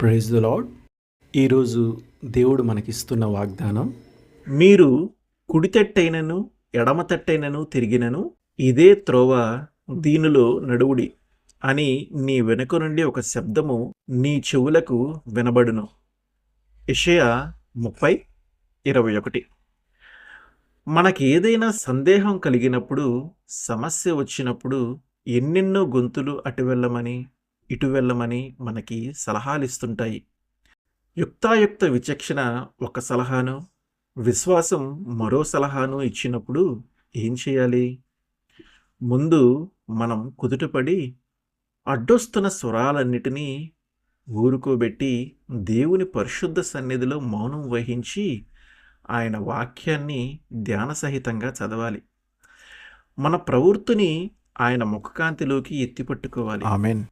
Praise the lord ఈరోజు దేవుడు మనకిస్తున్న వాగ్దానం మీరు కుడితట్టైనను ఎడమతట్టైనను ఎడమ తట్టైనను తిరిగినను ఇదే త్రోవ దీనిలో నడువుడి అని నీ వెనుక నుండి ఒక శబ్దము నీ చెవులకు వినబడును. ఇషయ ముప్పై ఇరవై ఒకటి. మనకి ఏదైనా సందేహం కలిగినప్పుడు సమస్య వచ్చినప్పుడు ఎన్నెన్నో గొంతులు అటు వెళ్ళమని ఇటు వెళ్ళమని మనకి సలహాలు ఇస్తుంటాయి యుక్తాయుక్త విచక్షణ ఒక సలహాను విశ్వాసం మరో సలహాను ఇచ్చినప్పుడు ఏం చేయాలి? ముందు మనం కుదుటపడి అడ్డొస్తున్న స్వరాలన్నిటినీ ఊరుకోబెట్టి దేవుని పరిశుద్ధ సన్నిధిలో మౌనం వహించి ఆయన వాక్యాన్ని ధ్యాన సహితంగా చదవాలి. మన ప్రవృత్తిని ఆయన ముఖకాంతిలోకి ఎత్తిపట్టుకోవాలి. ఆమెన్.